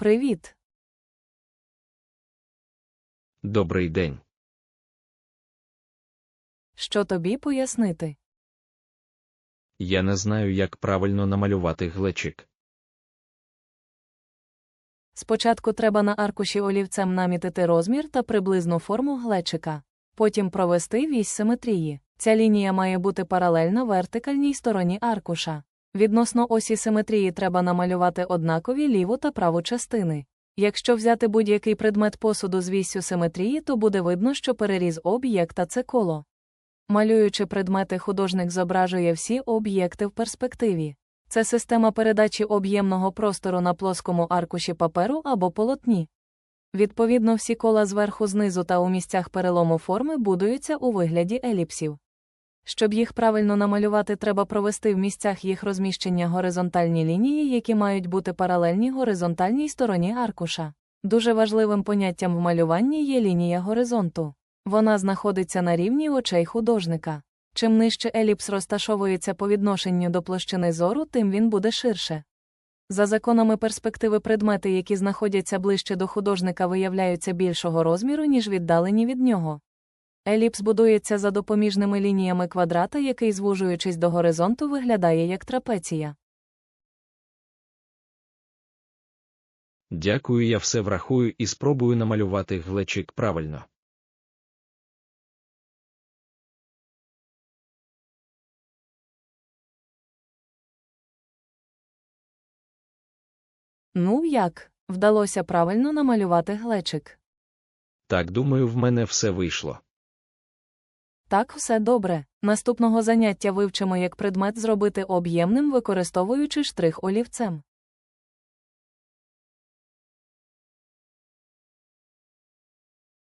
Привіт. Добрий день. Що тобі пояснити? Я не знаю, як правильно намалювати глечик. Спочатку треба на аркуші олівцем намітити розмір та приблизну форму глечика. Потім провести вісь симетрії. Ця лінія має бути паралельна вертикальній стороні аркуша. Відносно осі симетрії треба намалювати однакові ліву та праву частини. Якщо взяти будь-який предмет посуду з віссю симетрії, то буде видно, що переріз об'єкта це коло. Малюючи предмети, художник зображує всі об'єкти в перспективі. Це система передачі об'ємного простору на плоскому аркуші паперу або полотні. Відповідно, всі кола зверху знизу та у місцях перелому форми будуються у вигляді еліпсів. Щоб їх правильно намалювати, треба провести в місцях їх розміщення горизонтальні лінії, які мають бути паралельні горизонтальній стороні аркуша. Дуже важливим поняттям в малюванні є лінія горизонту. Вона знаходиться на рівні очей художника. Чим нижче еліпс розташовується по відношенню до площини зору, тим він буде ширше. За законами перспективи предмети, які знаходяться ближче до художника, виявляються більшого розміру, ніж віддалені від нього. Еліпс будується за допоміжними лініями квадрата, який, звужуючись до горизонту, виглядає як трапеція. Дякую, я все врахую і спробую намалювати глечик правильно. Ну як, вдалося правильно намалювати глечик. Так думаю, в мене все вийшло. Так, все добре. Наступного заняття вивчимо, як предмет зробити об'ємним, використовуючи штрих олівцем.